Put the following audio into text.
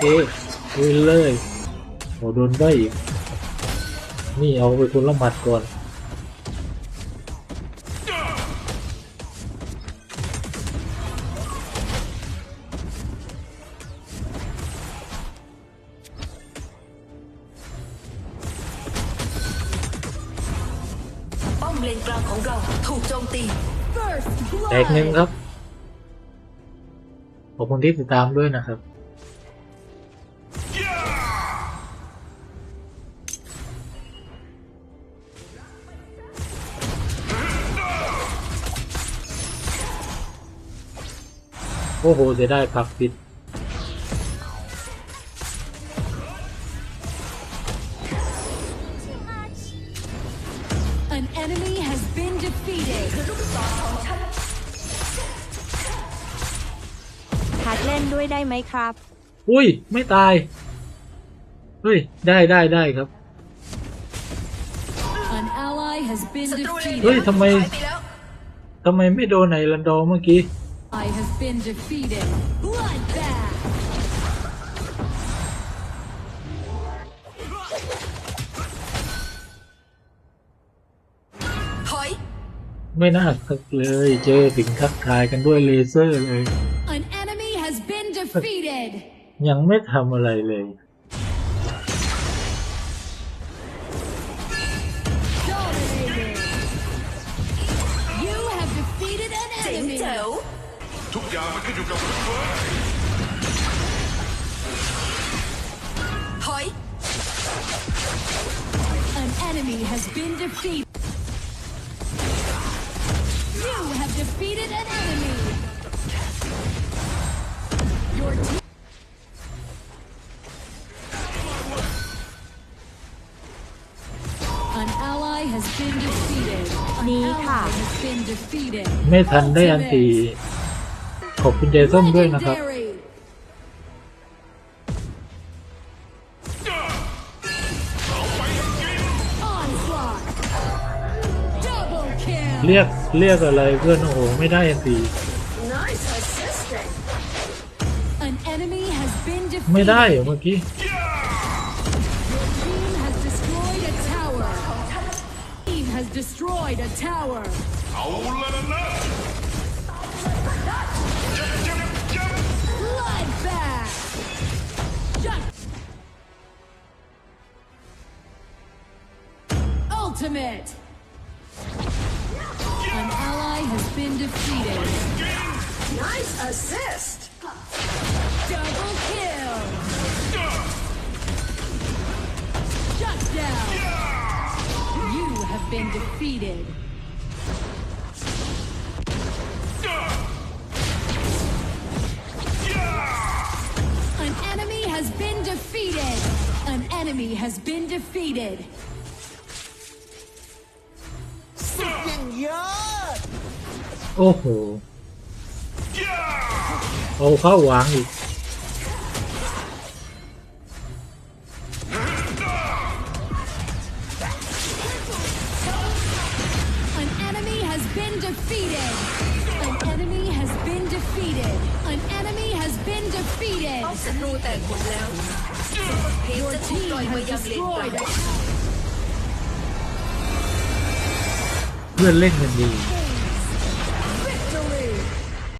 เคลยเลย โอ้โดนได้อีก นี่เอาไปคนละหมัดก่อนเลนกลางของเราถูกโจมตีแตกหนึ่งครับ ขอบคุณที่ติดตามด้วยนะครับโอ้โห จะได้ผักปิดหัดเล่นด้วยได้ไหมครับ อุ้ย ไม่ตาย เฮ้ย ได้ได้ได้ครับเฮ้ย ทำไม ทำไมไม่โดนไหนรันดอเมื่อกี้ I have been defeated. Bloodbath. ไม่น่าสักเลยเจอถึงทักทายกันด้วยเลเซอร์เลย ยังไม่ทำอะไรเลยทุกอย่างมันขึ้นอยู่กับคุณเฟิร์นถอย An enemy has been defeated. You have defeated an enemy. Your team. นี่ค่ะไม่ทันได้อันตีขอบคุณเซ่อมด้วยนะครับเรียกเรียกอะไรเพื่อนโอ้โหไม่ได้สิไม่ได้เมื่อกี้ Bloodbath! Ultimate! An ally has been defeated. Nice assist! Double kill! Shut down! You have been defeated. enemy has been defeated. Oh Oh how An enemy has been defeated. An enemy has been defeated. เพื่อนเล่นกันดี